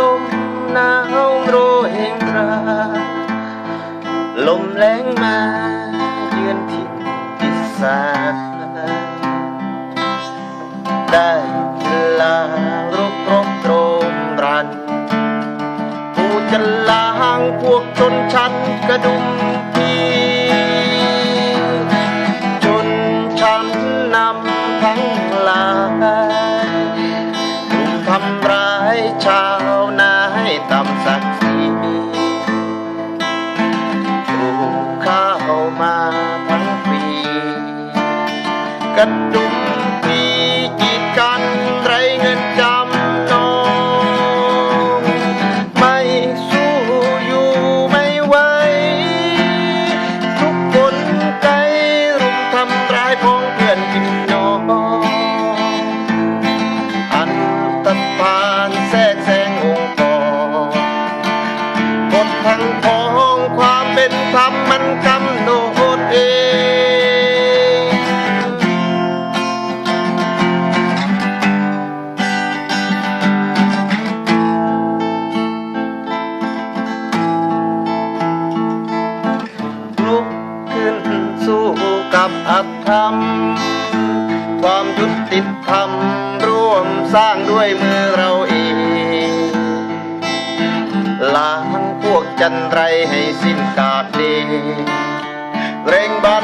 ลมหนาวโรยราลมแรงมาเยือนถิ่นอีสานได้เวลารุกรบโรมรันผู้จะล้างพวกชนชั้นกระดุมพี่ กระดุม กับอธรรม ความยุติธรรม ร่วมสร้างด้วยมือเราเองล้างพวกจันไรให้สิ้นกาดเดเร่งบัน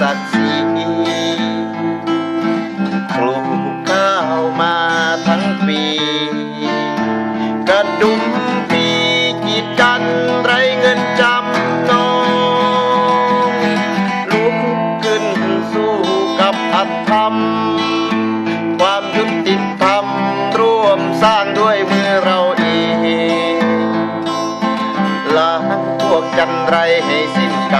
ศักดิ์ศรีปลูกข้าวมาทั้งปี กระดุมปีกีดกันไรเงินจำนองลุกขึ้นสู้กับอัตธรรม ความยุติธรรมร่วมสร้างด้วยมือเราเองล้างพวกจันไรให้สิ้นกา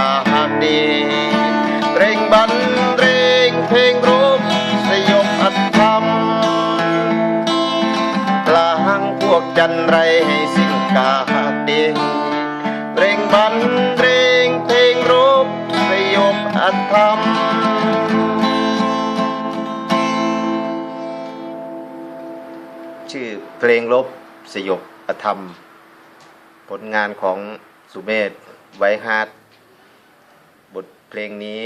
จันไรให้สิ้นกาหากดีเร่งบันเร่งเพลงรบสยบอัตธรรม ชื่อเพลงลบสยบอธรรม ผลงานของสุเมธไวฮาร์ดบทเพลงนี้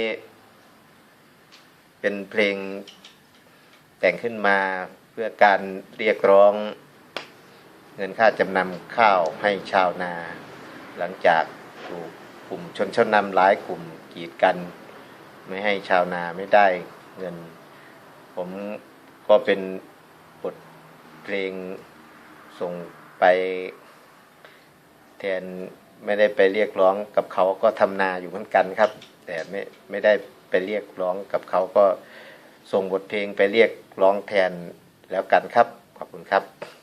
เป็นเพลงแต่งขึ้นมาเพื่อการเรียกร้อง เงินค่าจำนำข้าวให้ชาวนา หลังจากถูกกลุ่มชนชนนำหลายกลุ่มกีดกัน ไม่ให้ชาวนาไม่ได้เงิน ผมก็เป็นบทเพลงส่งไปแทนไม่ได้ไปเรียกร้องกับเขาก็ทำนาอยู่เหมือนกันครับ แต่ไม่ไม่ได้ไปเรียกร้องกับเขาก็ส่งบทเพลงไปเรียกร้องแทนแล้วกันครับ ขอบคุณครับ